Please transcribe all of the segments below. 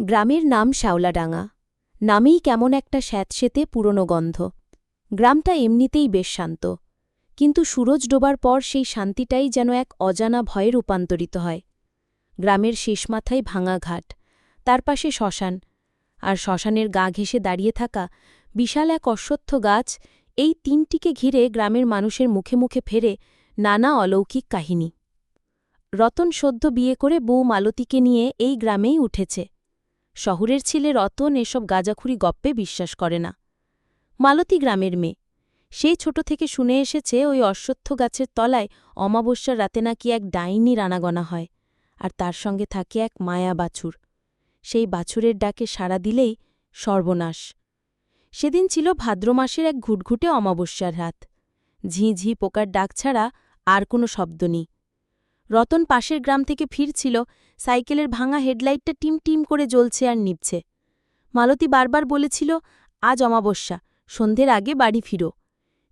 গ্রামের নাম শ্যাওলাডাঙ্গা। নামেই কেমন একটা স্যাঁতসেতে পুরনো গন্ধ। গ্রামটা এমনিতেই বেশ শান্ত। কিন্তু সুরজ ডোবার পর সেই শান্তিটাই যেন এক অজানা ভয়ে রূপান্তরিত হয়। গ্রামের শেষ মাথায় ভাঙা ঘাট, তার পাশে শ্মশান, আর শ্মশানের গা ঘেঁষে দাঁড়িয়ে থাকা বিশাল এক অশ্বত্থ গাছ এই তিনটিকে ঘিরে গ্রামের মানুষের মুখে মুখে ফেরে নানা অলৌকিক কাহিনী। রতন সদ্য বিয়ে করে বউ মালতীকে নিয়ে এই গ্রামেই উঠেছে। শহরের ছেলে রতন এসব গাজাখুরি গপ্পে বিশ্বাস করে না। মালতী গ্রামের মেয়ে। সেই ছোট থেকে শুনে এসেছে ওই অশ্বত্থ গাছের তলায় অমাবস্যার রাতে নাকি এক ডাইনি রানাগনা হয়, আর তার সঙ্গে থাকে এক মায়া বাছুর। সেই বাছুরের ডাকে সাড়া দিলেই সর্বনাশ। সেদিন ছিল ভাদ্র মাসের এক ঘুটঘুটে অমাবস্যার রাত। ঝিঁ ঝিঁ পোকার ডাক ছাড়া আর কোনো শব্দ নেই। রতন পাশের গ্রাম থেকে ফিরছিল, সাইকেলের ভাঙা হেডলাইটটা টিম টিম করে জ্বলছে আর নিভছে মালতী বারবার বলেছিল, আজ অমাবস্যা, সন্ধ্যের আগে বাড়ি ফিরো।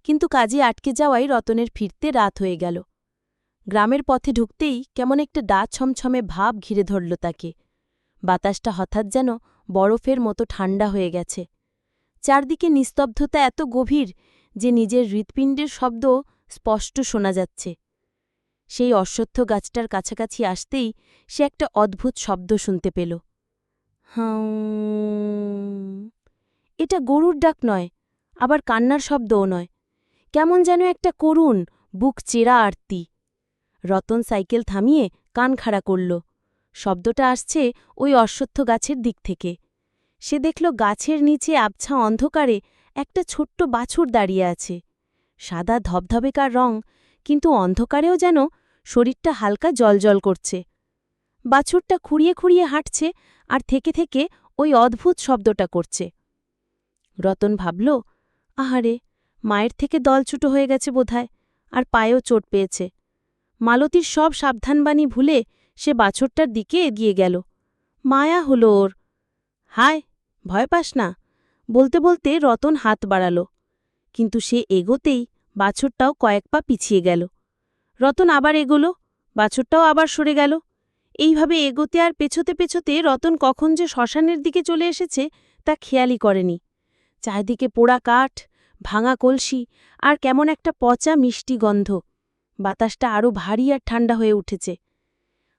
কিন্তু কাজে আটকে যাওয়ায় রতনের ফিরতে রাত হয়ে গেল। গ্রামের পথে ঢুকতেই কেমন একটা ডা ছমছমে ভাব ঘিরে ধরল তাকে। বাতাসটা হঠাৎ যেন বরফের মতো ঠান্ডা হয়ে গেছে। চারদিকে নিস্তব্ধতা এত গভীর যে নিজের হৃৎপিণ্ডের শব্দ স্পষ্ট শোনা যাচ্ছে। সেই অশ্বত্থ গাছটার কাছাকাছি আসতেই সে একটা অদ্ভুত শব্দ শুনতে পেল। এটা গরুর ডাক নয়, আবার কান্নার শব্দও নয়। কেমন যেন একটা করুণ, বুক চেরা আরতি। রতন সাইকেল থামিয়ে কান খাড়া করল। শব্দটা আসছে ওই অশ্বত্থ গাছের দিক থেকে। সে দেখল গাছের নিচে আবছা অন্ধকারে একটা ছোট্ট বাছুর দাঁড়িয়ে আছে। সাদা ধবধবেকার রং কিন্তু অন্ধকারেও যেন শরীরটা হালকা জলজল করছে। বাছুরটা খুঁড়িয়ে খুঁড়িয়ে হাঁটছে আর থেকে থেকে ওই অদ্ভুত শব্দটা করছে। রতন ভাবল, আহারে, মায়ের থেকে দলছুটো হয়ে গেছে বোধহয়, আর পায়েও চোট পেয়েছে। মালতীর সব সাবধানবাণী ভুলে সে বাছরটার দিকে এগিয়ে গেল। মায়া হল ওর। হায়, ভয় পাস না। বলতে বলতে রতন হাত বাড়াল। কিন্তু সে এগোতেই বাছরটাও কয়েক পা পিছিয়ে গেল। রতন আবার এগোলো, বাছরটাও আবার সরে গেল। এইভাবে এগোতে আর পেছোতে পেছোতে রতন কখন যে শ্মশানের দিকে চলে এসেছে তা খেয়ালই করেনি। চারিদিকে পোড়া কাঠ, ভাঙা কলসি আর কেমন একটা পচা মিষ্টি গন্ধ। বাতাসটা আরও ভারী আর ঠান্ডা হয়ে উঠেছে।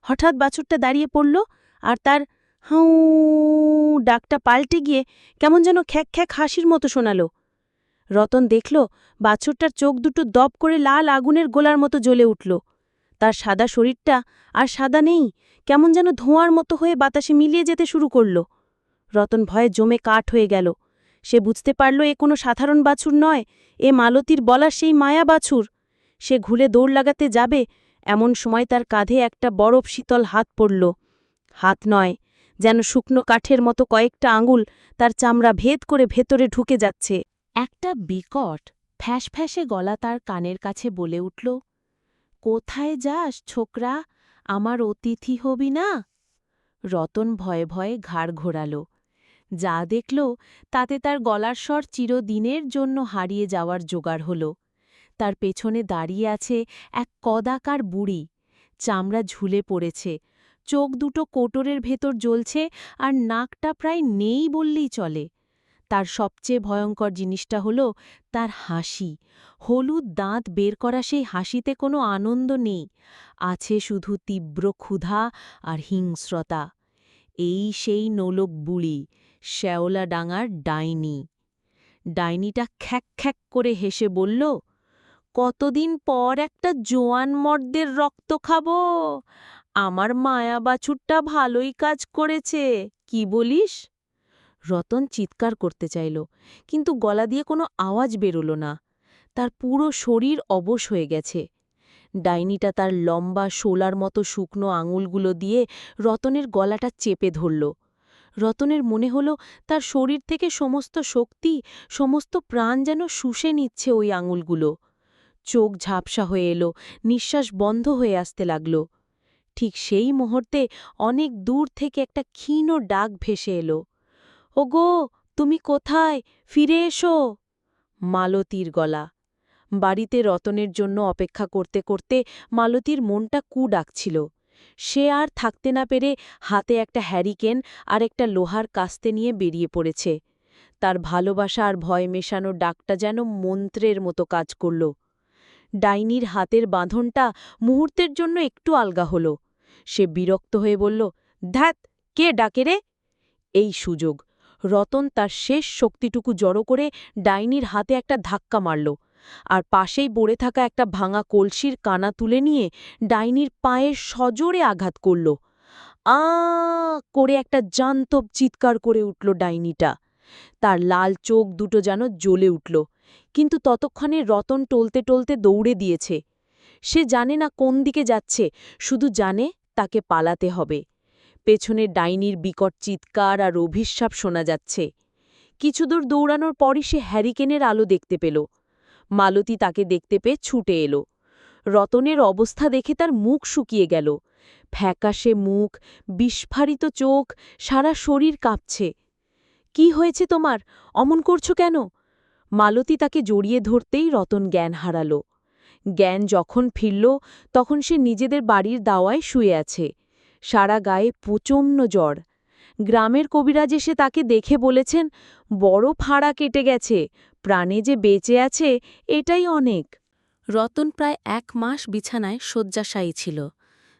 হঠাৎ বাছুরটা দাঁড়িয়ে পড়ল আর তার হাউ ডাকটা পাল্টে গিয়ে কেমন যেন খ্যাক খ্যাক হাসির মতো শোনাল। রতন দেখল, বাছুরটার চোখ দুটো দপ করে লাল আগুনের গোলার মতো জ্বলে উঠল। তার সাদা শরীরটা আর সাদা নেই, কেমন যেন ধোঁয়ার মতো হয়ে বাতাসে মিলিয়ে যেতে শুরু করল। রতন ভয়ে জমে কাঠ হয়ে গেল। সে বুঝতে পারল এ কোনো সাধারণ বাছুর নয়, এ মালতীর বলা সেই মায়া বাছুর। সে ঘুরে দৌড় লাগাতে যাবে, এমন সময় তার কাঁধে একটা বরফ শীতল হাত পড়ল। হাত নয়, যেন শুকনো কাঠের মতো কয়েকটা আঙুল তার চামড়া ভেদ করে ভেতরে ঢুকে যাচ্ছে। একটা বিকট ফ্যাঁস ফ্যাঁসে গলা তার কানের কাছে বলে উঠল, কোথায় যাস ছোকরা? আমার অতিথি হবি না? রতন ভয়ে ভয়ে ঘাড় ঘোরাল। যা দেখল, তাতে তার গলার স্বর চিরদিনের জন্য হারিয়ে যাওয়ার জোগাড় হল। তার পেছনে দাঁড়িয়ে আছে এক কদাকার বুড়ি। চামড়া ঝুলে পড়েছে। চোখ দুটো কোটরের ভেতর জ্বলছে আর নাকটা প্রায় নেই বললেই চলে। তার সবচেয়ে ভয়ঙ্কর জিনিসটা হল তার হাসি। হলুদ দাঁত বের করা সেই হাসিতে কোনো আনন্দ নেই। আছে শুধু তীব্র ক্ষুধা আর হিংস্রতা। এই সেই নোলক বুড়ি শ্যাওলা ডাঙার ডাইনি। ডাইনিটা খ্যাক খ্যাক করে হেসে বলল, কতদিন পর একটা জোয়ান মর্দের রক্ত খাব? আমার মায়া বাছুরটা ভালোই কাজ করেছে, কি বলিস? রতন চিৎকার করতে চাইল, কিন্তু গলা দিয়ে কোনো আওয়াজ বেরোল না। তার পুরো শরীর অবশ হয়ে গেছে। ডাইনিটা তার লম্বা শোলার মতো শুকনো আঙুলগুলো দিয়ে রতনের গলাটা চেপে ধরল। রতনের মনে হল তার শরীর থেকে সমস্ত শক্তি, সমস্ত প্রাণ যেন শুষে নিচ্ছে ওই আঙুলগুলো। চোখ ঝাপসা হয়ে এলো, নিঃশ্বাস বন্ধ হয়ে আসতে লাগল। ঠিক সেই মুহূর্তে অনেক দূর থেকে একটা ক্ষীণ ডাক ভেসে এলো। ওগো, তুমি কোথায়? ফিরে এসো। মালতীর গলা। বাড়িতে রতনের জন্য অপেক্ষা করতে করতে মালতীর মনটা কু ডাকছিল। সে আর থাকতে না পেরে হাতে একটা হ্যারিকেন আর একটা লোহার কাস্তে নিয়ে বেরিয়ে পড়েছে। তার ভালোবাসা আর ভয় মেশানো ডাকটা যেন মন্ত্রের মতো কাজ করল। ডাইনির হাতের বাঁধনটা মুহূর্তের জন্য একটু আলগা হল। সে বিরক্ত হয়ে বলল ধ্যাত কে ডাকে রে? এই সুযোগ। রতন তার শেষ শক্তিটুকু জড়ো করে ডাইনির হাতে একটা ধাক্কা মারল আর পাশেই পড়ে থাকা একটা ভাঙা কলসির কানা তুলে নিয়ে ডাইনির পায়ে সজোরে আঘাত করল। আ করে একটা জান্তব চিৎকার করে উঠল ডাইনিটা। তার লাল চোখ দুটো যেন জ্বলে উঠল। কিন্তু ততক্ষণে রতন টলতে টলতে দৌড়ে দিয়েছে। সে জানে না কোন দিকে যাচ্ছে, শুধু জানে তাকে পালাতে হবে। পেছনে ডাইনির বিকট চিৎকার আর অভিশাপ শোনা যাচ্ছে। কিছুদূর দৌড়ানোর পরই সে হ্যারিকেনের আলো দেখতে পেল। মালতী তাকে দেখতে পেয়ে ছুটে এলো। রতনের অবস্থা দেখে তার মুখ শুকিয়ে গেল। ফ্যাকাশে মুখ, বিস্ফারিত চোখ, সারা শরীর কাঁপছে। কি হয়েছে তোমার? অমন করছ কেন? মালতী তাকে জড়িয়ে ধরতেই রতন জ্ঞান হারাল। জ্ঞান যখন ফিরল, তখন সে নিজেদের বাড়ির দাওয়ায় শুয়ে আছে। সারা গায়ে প্রচণ্ড জ্বর। গ্রামের কবিরাজ এসে তাকে দেখে বলেছেন, বড় ফাড়া কেটে গেছে, প্রাণে যে বেঁচে আছে, এটাই অনেক। রতন প্রায় এক মাস বিছানায় শয্যাশায়ী ছিল।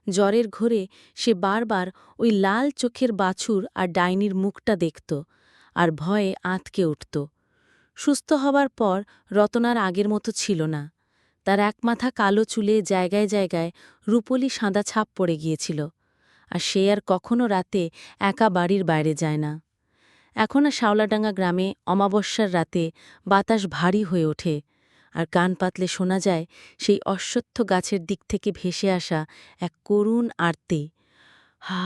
জ্বরের ঘোরে সে বারবার ওই লাল চোখের বাছুর আর ডাইনির মুখটা দেখত আর ভয়ে আঁতকে উঠত। সুস্থ হবার পর রতনার আগের মতো ছিল না। তার এক মাথা কালো চুলে জায়গায় জায়গায় রূপলি সাদা ছাপ পড়ে গিয়েছিল। আর সে আর কখনো রাতে একা বাড়ির বাইরে যায় না। এখন আর শাওলাডাঙ্গা গ্রামে অমাবস্যার রাতে বাতাস ভারী হয়ে ওঠে আর কান পাতলে শোনা যায় সেই অশ্বত্থ গাছের দিক থেকে ভেসে আসা এক করুণ আরতে। হা!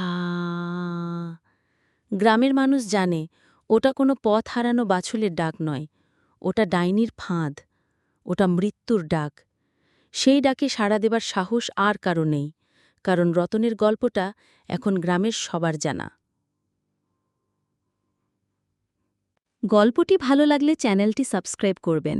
গ্রামের মানুষ জানে ওটা কোনো পথ হারানো বাছুলের ডাক নয়, ওটা ডাইনির ফাঁদ, ওটা মৃত্যুর ডাক। সেই ডাকে সাড়া দেবার সাহস আর কারও নেই। কারণ রতনের গল্পটা এখন গ্রামের সবার জানা। গল্পটি ভালো লাগলে চ্যানেলটি সাবস্ক্রাইব করবেন।